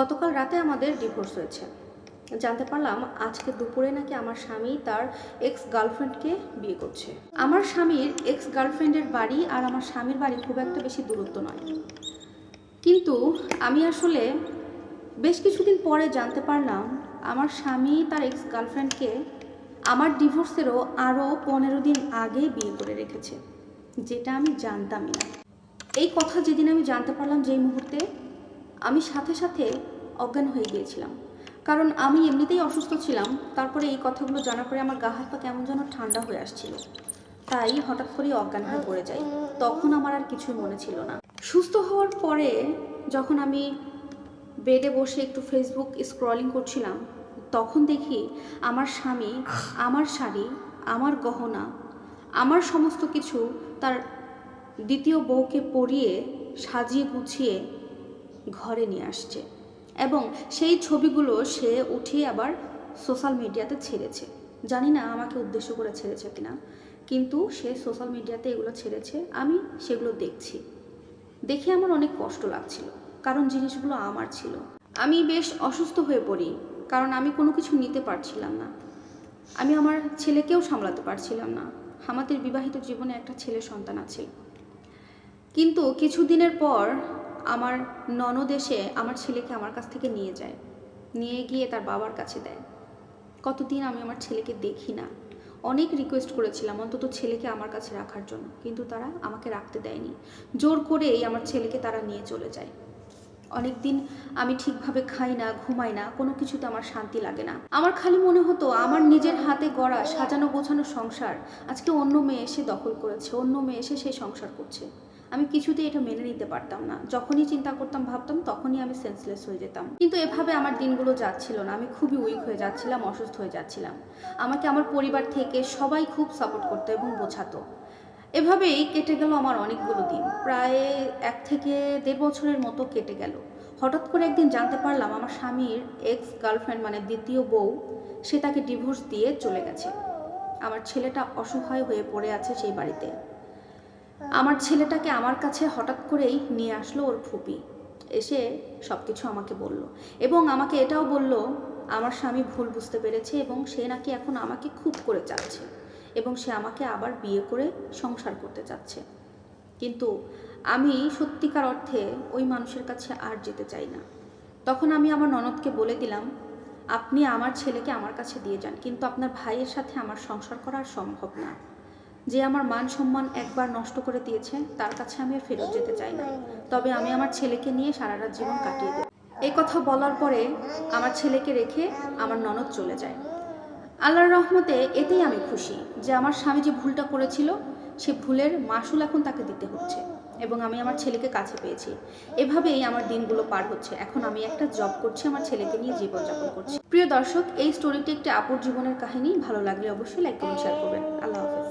গতকাল রাতে আমাদের ডিভোর্স হয়েছে। জানতে পারলাম আজকে দুপুরে নাকি আমার স্বামী তার এক্স গার্লফ্রেন্ডকে বিয়ে করছে। আমার স্বামীর এক্স গার্লফ্রেন্ডের বাড়ি আর আমার স্বামীর বাড়ি খুব একটা বেশি দূরত্ব নয়। কিন্তু আমি আসলে বেশ কিছুদিন পরে জানতে পারলাম আমার স্বামী তার এক্স গার্লফ্রেন্ডকে আমার ডিভোর্সেরও আরও পনেরো দিন আগে বিয়ে করে রেখেছে, যেটা আমি জানতামই না। এই কথা যেদিন আমি জানতে পারলাম যেই মুহূর্তে আমি সাথে সাথে অজ্ঞান হয়ে গিয়েছিলাম। কারণ আমি এমনিতেই অসুস্থ ছিলাম, তারপরে এই কথাগুলো জানার পরে আমার গা হাত পা কেমন যেন ঠান্ডা হয়ে আসছিল। তাই হঠাৎ করেই অজ্ঞান হয়ে পড়ে যাই। তখন আমার আর কিছুই মনে ছিল না। সুস্থ হওয়ার পরে যখন আমি বেডে বসে একটু ফেসবুক স্ক্রলিং করছিলাম, তখন দেখি আমার স্বামী, আমার শাড়ি, আমার গহনা, আমার সমস্ত কিছু তার দ্বিতীয় বউকে পরিয়ে সাজিয়ে গুছিয়ে ঘরে নিয়ে আসছে এবং সেই ছবিগুলো সে উঠিয়ে আবার সোশ্যাল মিডিয়াতে ছেড়েছে। জানি না আমাকে উদ্দেশ্য করে ছেড়েছে কিনা, কিন্তু সে সোশ্যাল মিডিয়াতে এগুলো ছেড়েছে, আমি সেগুলো দেখছি। দেখে আমার অনেক কষ্ট লাগছিল, কারণ জিনিসগুলো আমার ছিল। আমি বেশ অসুস্থ হয়ে পড়ি, কারণ আমি কোনো কিছু নিতে পারছিলাম না। আমি আমার ছেলেকেও সামলাতে পারছিলাম না। আমাদের বিবাহিত জীবনে একটা ছেলে সন্তান আছে। কিন্তু কিছুদিনের পর আমার ননদ এসে আমার ছেলেকে আমার কাছ থেকে নিয়ে যায়। নিয়ে গিয়ে তার বাবার কাছে দেয়। কতদিন আমি আমার ছেলেকে দেখি না। অনেক রিকোয়েস্ট করেছিলাম অন্তত ছেলেকে আমার কাছে রাখার জন্য, কিন্তু তারা আমাকে রাখতে দেয়নি। জোর করেই আমার ছেলেকে তারা নিয়ে চলে যায়। অনেক দিন আমি ঠিকভাবে খাই না, ঘুমাই না, কোনো কিছুতে আমার শান্তি লাগে না। আমার খালি মনে হতো, আমার নিজের হাতে গড়া সাজানো গোছানো সংসার, আজকে অন্য মেয়ে এসে দখল করেছে, অন্য মেয়ে এসে সেই সংসার করছে। আমি কিছুতেই এটা মেনে নিতে পারতাম না। যখনই চিন্তা করতাম, ভাবতাম তখনই আমি সেন্সলেস হয়ে যেতাম। কিন্তু এভাবে আমার দিনগুলো যাচ্ছিল না। আমি খুবই উইক হয়ে যাচ্ছিলাম, অসুস্থ হয়ে যাচ্ছিলাম। আমাকে আমার পরিবার থেকে সবাই খুব সাপোর্ট করতো এবং বোঝাতো। এভাবেই কেটে গেল আমার অনেকগুলো দিন। প্রায় এক থেকে দেড় বছরের মতো কেটে গেল। হঠাৎ করে একদিন জানতে পারলাম আমার স্বামীর এক্স গার্লফ্রেন্ড মানে দ্বিতীয় বউ, সে তাকে ডিভোর্স দিয়ে চলে গেছে। আমার ছেলেটা অসহায় হয়ে পড়ে আছে সেই বাড়িতে। আমার ছেলেটাকে আমার কাছে হঠাৎ করেই নিয়ে আসলো ওর ফুপি। এসে সব কিছু আমাকে বলল এবং আমাকে এটাও বলল, আমার স্বামী ভুল বুঝতে পেরেছে এবং সে নাকি এখন আমাকে খুব করে চাচ্ছে। এবং সে আমাকে আবার বিয়ে করে সংসার করতে চাচ্ছে। কিন্তু আমি সত্যিকার অর্থে ওই মানুষের কাছে আর যেতে চাই না। তখন আমি আমার ননদকে বলে দিলাম, আপনি আমার ছেলেকে আমার কাছে দিয়ে যান, কিন্তু আপনার ভাইয়ের সাথে আমার সংসার করা সম্ভব না। যে আমার মান সম্মান একবার নষ্ট করে দিয়েছে, তার কাছে আমি আর ফেরত যেতে চাই না। তবে আমি আমার ছেলেকে নিয়ে সারা রাত জীবন কাটিয়ে দেব। এই কথা বলার পরে আমার ছেলেকে রেখে আমার ননদ চলে যায়। আল্লাহর রহমতে এতেই আমি খুশি যে আমার স্বামী যে ভুলটা করেছিল, সে ভুলের মাসুল এখন তাকে দিতে হচ্ছে এবং আমি আমার ছেলেকে কাছে পেয়েছি। এভাবেই আমার দিনগুলো পার হচ্ছে। এখন আমি একটা জব করছি, আমার ছেলেকে নিয়ে জীবনযাপন করছি। প্রিয় দর্শক, এই স্টোরিটি একটি আপুর জীবনের কাহিনী। ভালো লাগলে অবশ্যই লাইক করুন শেয়ার করবেন। আল্লাহ হাফেজ।